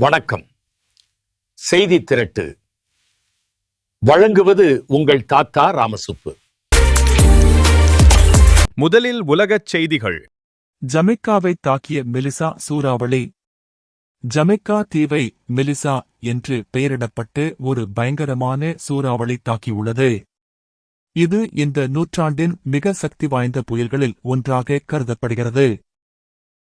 வணக்கம். செய்தி திரட்டு. வழங்குவது உங்கள் தாத்தா ராமசுப்பு. முதலில் உலகச் செய்திகள். ஜமைக்காவை தாக்கிய மெலிசா சூறாவளி. ஜமைக்கா தீவை மெலிசா என்று பெயரிடப்பட்டு ஒரு பயங்கரமான சூறாவளி தாக்கியுள்ளது. இது இந்த நூற்றாண்டின் மிக சக்தி வாய்ந்த புயல்களில் ஒன்றாக கருதப்படுகிறது.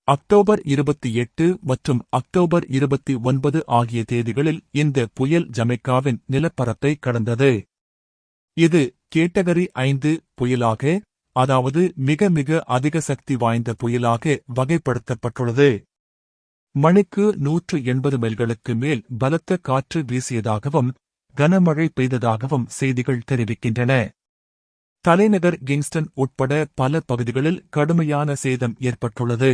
அக்டோபர் இருபத்தி எட்டு மற்றும் அக்டோபர் இருபத்தி ஒன்பது ஆகிய தேதிகளில் இந்த புயல் ஜமைக்காவின் நிலப்பரப்பை கடந்தது. இது கேட்டகரி ஐந்து புயலாக அதாவது மிக மிக அதிக சக்தி வாய்ந்த புயலாக வகைப்படுத்தப்பட்டுள்ளது. மணிக்கு நூற்று எண்பது மைல்களுக்கு மேல் பலத்த காற்று வீசியதாகவும் கனமழை பெய்ததாகவும் செய்திகள் தெரிவிக்கின்றன. தலைநகர் கிங்ஸ்டன் உட்பட பல பகுதிகளில் கடுமையான சேதம் ஏற்பட்டுள்ளது.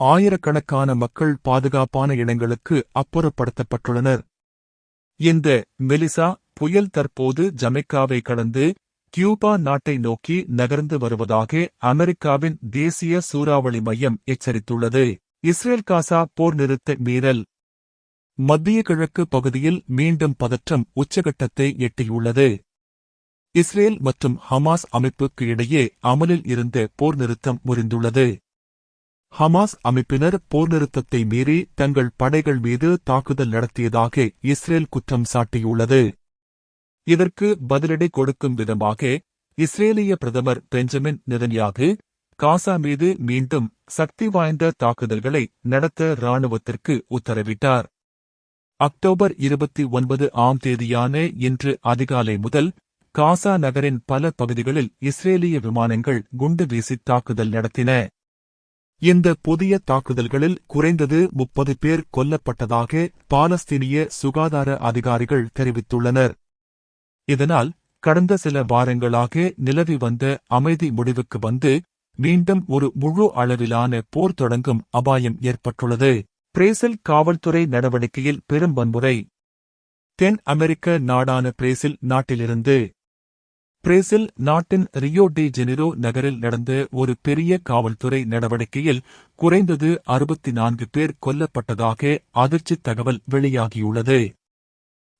ஆயிரக்கணக்கான மக்கள் பாதுகாப்பான இடங்களுக்கு அப்புறப்படுத்தப்பட்டுள்ளனர். இந்த மெலிசா புயல் தற்போது ஜமைக்காவை கடந்து கியூபா நாட்டை நோக்கி நகர்ந்து வருவதாக அமெரிக்காவின் தேசிய சூறாவளி மையம் எச்சரித்துள்ளது. இஸ்ரேல் காசா போர் நிறுத்த மீறல். மத்திய கிழக்கு பகுதியில் மீண்டும் பதற்றம் உச்சகட்டத்தை எட்டியுள்ளது. இஸ்ரேல் மற்றும் ஹமாஸ் அமைப்புக்கு இடையே அமலில் இருந்த போர் நிறுத்தம் முறிந்துள்ளது. ஹமாஸ் அமைப்பினர் போர் நிறுத்தத்தை மீறி தங்கள் படைகள் மீது தாக்குதல் நடத்தியதாக இஸ்ரேல் குற்றம் சாட்டியுள்ளது. இதற்கு பதிலடி கொடுக்கும் விதமாக இஸ்ரேலிய பிரதமர் பெஞ்சமின் நிதன்யாகு காசா மீது மீண்டும் சக்தி வாய்ந்த தாக்குதல்களை நடத்த ராணுவத்திற்கு உத்தரவிட்டார். அக்டோபர் இருபத்தி ஒன்பது ஆம் தேதியான இன்று அதிகாலை முதல் காசா நகரின் பல பகுதிகளில் இஸ்ரேலிய விமானங்கள் குண்டு வீசி தாக்குதல் நடத்தின. இந்த புதிய தாக்குதல்களில் குறைந்தது முப்பது பேர் கொல்லப்பட்டதாக பாலஸ்தீனிய சுகாதார அதிகாரிகள் தெரிவித்துள்ளனர். இதனால் கடந்த சில வாரங்களாக நிலவி வந்த அமைதி முடிவுக்கு வந்து மீண்டும் ஒரு முழு அளவிலான போர் தொடங்கும் அபாயம் ஏற்பட்டுள்ளது. பிரேசில் காவல்துறை நடவடிக்கையில் பெரும் வன்முறை. தென் அமெரிக்க நாடான பிரேசில் நாட்டிலிருந்து பிரேசில் நாட்டின் ரியோ டி ஜெனிரோ நகரில் நடந்த ஒரு பெரிய காவல்துறை நடவடிக்கையில் குறைந்தது அறுபத்தி நான்கு பேர் கொல்லப்பட்டதாக அதிர்ச்சி தகவல் வெளியாகியுள்ளது.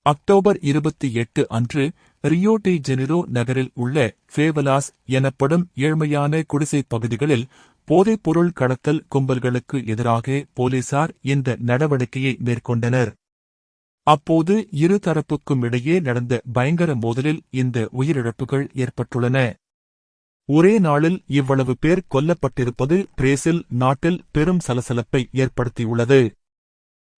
அக்டோபர் இருபத்தி எட்டு அன்று ரியோ டி ஜெனிரோ நகரில் உள்ள ஃபேவலாஸ் எனப்படும் ஏழ்மையான குடிசைப் பகுதிகளில் போதைப்பொருள் கடத்தல் கும்பல்களுக்கு எதிராக போலீசார் இந்த நடவடிக்கையை மேற்கொண்டனர். அப்போது இரு தரப்புக்கும் இடையே நடந்த பயங்கர மோதலில் இந்த உயிரிழப்புகள் ஏற்பட்டுள்ளன. ஒரே நாளில் இவ்வளவு பேர் கொல்லப்பட்டிருப்பது பிரேசில் நாட்டில் பெரும் சலசலப்பை ஏற்படுத்தியுள்ளது.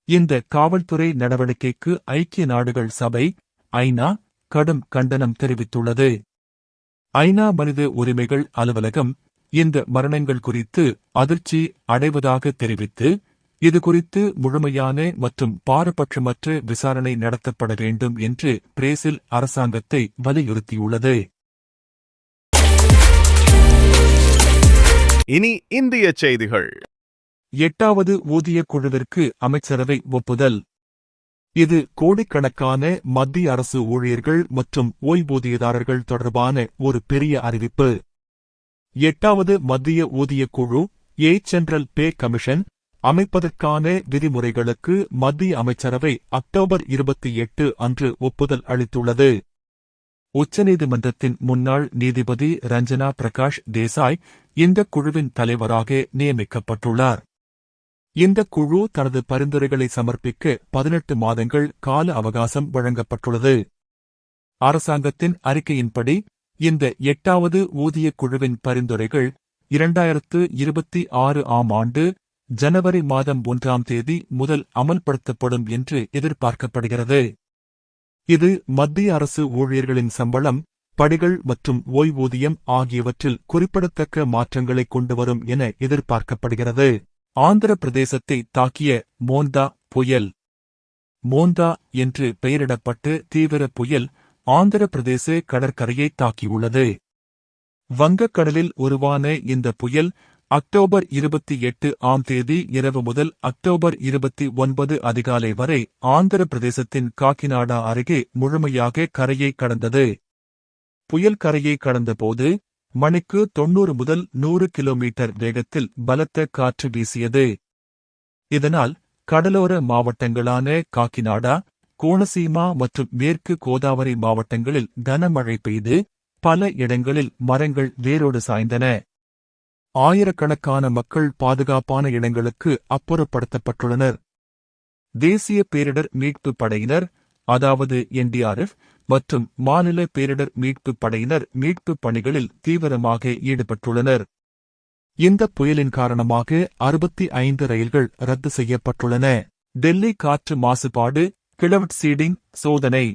இந்த காவல்துறை நடவடிக்கைக்கு ஐக்கிய நாடுகள் சபை ஐநா கடும் கண்டனம் தெரிவித்துள்ளது. ஐநா மனித உரிமைகள் அலுவலகம் இந்த மரணங்கள் குறித்து அதிர்ச்சி அடைவதாக தெரிவித்து இது குறித்து முழுமையான மற்றும் பாரபட்சமற்ற விசாரணை நடத்தப்பட வேண்டும் என்று பிரேசில் அரசாங்கத்தை வலியுறுத்தியுள்ளது. இனி இந்திய செய்திகள். எட்டாவது ஊதியக் குழுவிற்கு அமைச்சரவை ஒப்புதல். இது கோடிக்கணக்கான மத்திய அரசு ஊழியர்கள் மற்றும் ஓய்வூதியதாரர்கள் தொடர்பான ஒரு பெரிய அறிவிப்பு. எட்டாவது மத்திய ஊதியக் குழு ஏ சென்ட்ரல் பே கமிஷன் அமைப்பதற்கான விதிமுறைகளுக்கு மத்திய அமைச்சரவை அக்டோபர் இருபத்தி எட்டு அன்று ஒப்புதல் அளித்துள்ளது. உச்சநீதிமன்றத்தின் முன்னாள் நீதிபதி ரஞ்சனா பிரகாஷ் தேசாய் இந்த குழுவின் தலைவராக நியமிக்கப்பட்டுள்ளார். இந்த குழு தனது பரிந்துரைகளை சமர்ப்பிக்க பதினெட்டு மாதங்கள் கால அவகாசம் வழங்கப்பட்டுள்ளது. அரசாங்கத்தின் அறிக்கையின்படி இந்த எட்டாவது ஊதியக் குழுவின் பரிந்துரைகள் இரண்டாயிரத்து இருபத்தி ஆறு ஆம் ஆண்டு ஜனவரி மாதம் ஒன்றாம் தேதி முதல் அமல்படுத்தப்படும் என்று எதிர்பார்க்கப்படுகிறது. இது மத்திய அரசு ஊழியர்களின் சம்பளம் படிகள் மற்றும் ஓய்வூதியம் ஆகியவற்றில் குறிப்பிடத்தக்க மாற்றங்களை கொண்டுவரும் என எதிர்பார்க்கப்படுகிறது. ஆந்திர பிரதேசத்தை தாக்கிய மோந்தா புயல். மோந்தா என்று பெயரிடப்பட்டு தீவிர புயல் ஆந்திர பிரதேச கடற்கரையை தாக்கியுள்ளது. வங்கக்கடலில் உருவான இந்த புயல் அக்டோபர் இருபத்தி எட்டு ஆம் தேதி இரவு முதல் அக்டோபர் இருபத்தி ஒன்பது அதிகாலை வரை ஆந்திர பிரதேசத்தின் காக்கிநாடா அருகே முழுமையாக கரையை கடந்தது. புயல் கரையை கடந்தபோது மணிக்கு தொன்னூறு முதல் நூறு கிலோமீட்டர் வேகத்தில் பலத்த காற்று வீசியது. இதனால் கடலோர மாவட்டங்களான காக்கிநாடா கோணசீமா மற்றும் மேற்கு கோதாவரி மாவட்டங்களில் கனமழை பெய்து பல இடங்களில் மரங்கள் வேரோடு சாய்ந்தன. ஆயிரக்கணக்கான மக்கள் பாதுகாப்பான இடங்களுக்கு அப்புறப்படுத்தப்பட்டுள்ளனர். தேசிய பேரிடர் மீட்புப் படையினர் அதாவது என்டிஆர்எஃப் மற்றும் மாநில பேரிடர் மீட்புப் படையினர் மீட்புப் பணிகளில் தீவிரமாக ஈடுபட்டுள்ளனர். இந்த புயலின் காரணமாக அறுபத்தி ஐந்து ரயில்கள் ரத்து செய்யப்பட்டுள்ளன. டெல்லி காற்று மாசுபாடு கிளவுட் சீடிங் சோதனை.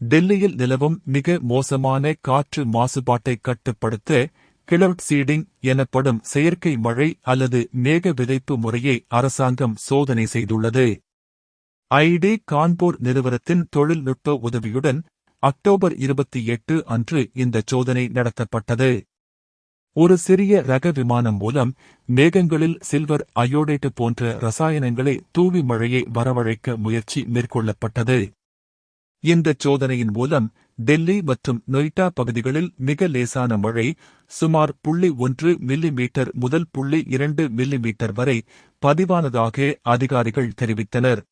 டெல்லியில் நிலவும் மிக மோசமான காற்று மாசுபாட்டை கட்டுப்படுத்த கிளவுட் சீடிங் எனப்படும் செயற்கை மழை அல்லது மேக விதைப்பு முறையை அரசாங்கம் சோதனை செய்துள்ளது. ஐடி கான்பூர் நிறுவனத்தின் தொழில்நுட்ப உதவியுடன் அக்டோபர் இருபத்தி எட்டு அன்று இந்த சோதனை நடத்தப்பட்டது. ஒரு சிறிய ரக விமானம் மூலம் மேகங்களில் சில்வர் அயோடேட்டு போன்ற ரசாயனங்களை தூவி மழையை வரவழைக்க முயற்சி மேற்கொள்ளப்பட்டது. இந்த சோதனையின் மூலம் டெல்லி மற்றும் நொய்டா பகுதிகளில் மிக லேசான மழை சுமார் புள்ளி ஒன்று மில்லி மீட்டர் முதல் புள்ளி இரண்டு மில்லி மீட்டர் வரை பதிவானதாக அதிகாரிகள் தெரிவித்தனர்.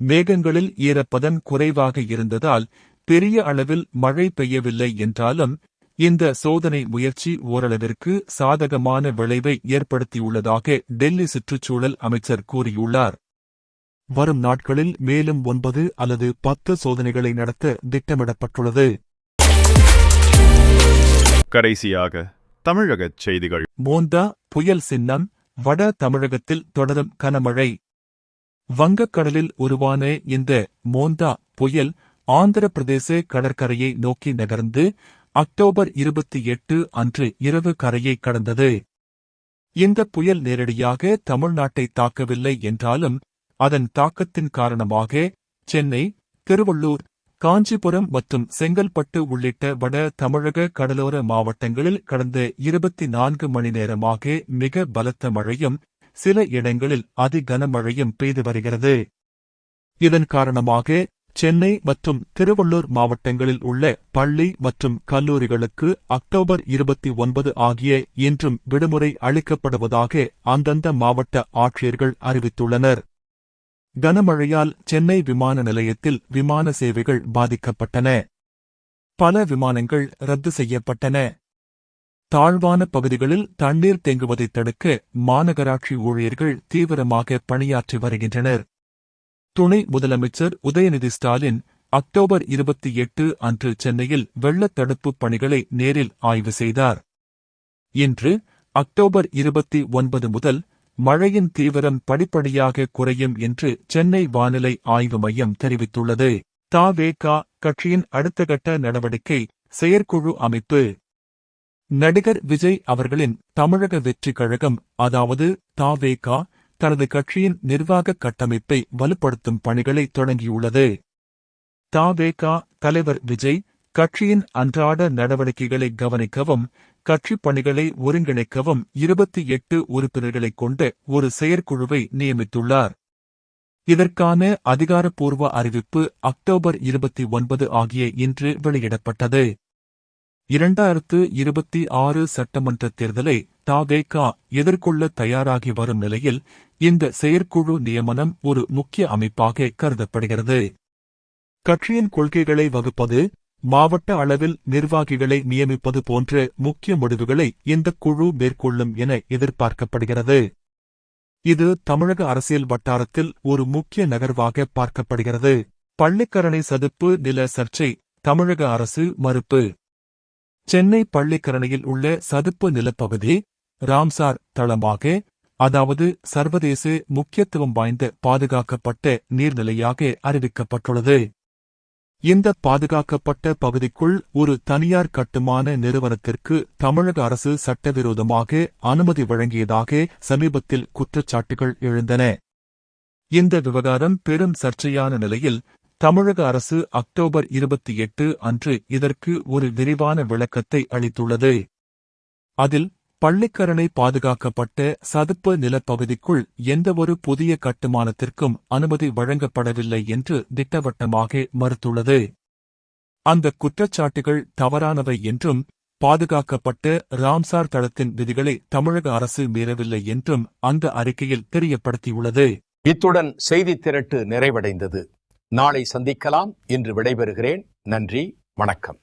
மேகங்களில் ஈரப்பதன் குறைவாக இருந்ததால் பெரிய அளவில் மழை பெய்யவில்லை என்றாலும் இந்த சோதனை முயற்சி ஓரளவிற்கு சாதகமான விளைவை ஏற்படுத்தியுள்ளதாக டெல்லி சுற்றுச்சூழல் அமைச்சர் கூறியுள்ளார். வரும் நாட்களில் மேலும் ஒன்பது அல்லது பத்து சோதனைகளை நடத்த திட்டமிடப்பட்டுள்ளது. கடைசியாக தமிழகச் செய்திகள். மோந்தா புயல் சின்னம் வட தமிழகத்தில் தொடரும் கனமழை. வங்கக்கடலில் உருவான இந்த மோந்தா புயல் ஆந்திர பிரதேச கடற்கரையை நோக்கி நகர்ந்து அக்டோபர் இருபத்தி எட்டு அன்று இரவு கரையை கடந்தது. இந்த புயல் நேரடியாக தமிழ்நாட்டை தாக்கவில்லை என்றாலும் அதன் தாக்கத்தின் காரணமாக சென்னை திருவள்ளூர் காஞ்சிபுரம் மற்றும் செங்கல்பட்டு உள்ளிட்ட வட தமிழக கடலோர மாவட்டங்களில் கடந்த இருபத்தி நான்கு மணி நேரமாக மிக பலத்த மழையும் சில இடங்களில் அதி கனமழையும் பெய்து வருகிறது. இதன் காரணமாக சென்னை மற்றும் திருவள்ளூர் மாவட்டங்களில் உள்ள பள்ளி மற்றும் கல்லூரிகளுக்கு அக்டோபர் இருபத்தி ஒன்பது ஆகிய இன்றும் விடுமுறை அளிக்கப்படுவதாக அந்தந்த மாவட்ட ஆட்சியர்கள் அறிவித்துள்ளனர். கனமழையால் சென்னை விமான நிலையத்தில் விமான சேவைகள் பாதிக்கப்பட்டன. பல விமானங்கள் ரத்து செய்யப்பட்டன. தாழ்வான பகுதிகளில் தண்ணீர் தேங்குவதைத் தடுக்க மாநகராட்சி ஊழியர்கள் தீவிரமாக பணியாற்றி வருகின்றனர். துணை முதலமைச்சர் உதயநிதி ஸ்டாலின் அக்டோபர் இருபத்தி எட்டு அன்று சென்னையில் வெள்ளத் தடுப்புப் பணிகளை நேரில் ஆய்வு செய்தார். இன்று அக்டோபர் இருபத்தி ஒன்பது முதல் மழையின் தீவிரம் படிப்படியாக குறையும் என்று சென்னை வானிலை ஆய்வு மையம் தெரிவித்துள்ளது. தாவேகா கட்சியின் அடுத்த கட்ட நடவடிக்கை செயற்குழு அமைப்பு. நடிகர் விஜய் அவர்களின் தமிழக வெற்றி கழகம் அதாவது தாவேகா தனது கட்சியின் நிர்வாக கட்டமைப்பை வலுப்படுத்தும் பணிகளை தொடங்கியுள்ளது. தாவேகா தலைவர் விஜய் கட்சியின் அன்றாட நடவடிக்கைகளை கவனிக்கவும் கட்சிப் பணிகளை ஒருங்கிணைக்கவும் இருபத்தி எட்டு உறுப்பினர்களைக் கொண்ட ஒரு செயற்குழுவை நியமித்துள்ளார். இதற்கான அதிகாரப்பூர்வ அறிவிப்பு அக்டோபர் இருபத்தி ஒன்பது ஆகிய இன்று வெளியிடப்பட்டது. இரண்டாயிரத்து இருபத்தி ஆறு சட்டமன்ற தேர்தலை தாதேகா எதிர்கொள்ள தயாராகி வரும் நிலையில் இந்த செயற்குழு நியமனம் ஒரு முக்கிய அமைப்பாக கருதப்படுகிறது. கட்சியின் கொள்கைகளை வகுப்பது மாவட்ட அளவில் நிர்வாகிகளை நியமிப்பது போன்ற முக்கிய முடிவுகளை இந்த குழு மேற்கொள்ளும் என எதிர்பார்க்கப்படுகிறது. இது தமிழக அரசியல் வட்டாரத்தில் ஒரு முக்கிய நகர்வாக பார்க்கப்படுகிறது. பள்ளிக்கரணை சதுப்பு நில சர்ச்சை தமிழக அரசு மறுப்பு. சென்னை பள்ளிக்கரணையில் உள்ள சதுப்பு நிலப்பகுதி ராம்சார் தளமாக அதாவது சர்வதேச முக்கியத்துவம் வாய்ந்த பாதுகாக்கப்பட்ட நீர்நிலையாக அறிவிக்கப்பட்டுள்ளது. இந்த பாதுகாக்கப்பட்ட பகுதிக்குள் ஒரு தனியார் கட்டுமான நிறுவனத்திற்கு தமிழக அரசு சட்டவிரோதமாக அனுமதி வழங்கியதாக சமீபத்தில் குற்றச்சாட்டுகள் எழுந்தன. இந்த விவகாரம் பெரும் சர்ச்சையான நிலையில் தமிழக அரசு அக்டோபர் இருபத்தி எட்டு அன்று இதற்கு ஒரு விரிவான விளக்கத்தை அளித்துள்ளது. அதில் பள்ளிக்கரணை பாதுகாக்கப்பட்ட சதுப்பு நிலப்பகுதிக்குள் எந்தவொரு புதிய கட்டுமானத்திற்கும் அனுமதி வழங்கப்படவில்லை என்று திட்டவட்டமாக மறுத்துள்ளது. அந்த குற்றச்சாட்டுகள் தவறானவை என்றும் பாதுகாக்கப்பட்ட ராம்சார் தளத்தின் விதிகளை தமிழக அரசு மீறவில்லை என்றும் அந்த அறிக்கையில் தெரியப்படுத்தியுள்ளது. இத்துடன் செய்தி திரட்டு நிறைவடைந்தது. நாளை சந்திக்கலாம். என்று விடைபெறுகிறேன். நன்றி. வணக்கம்.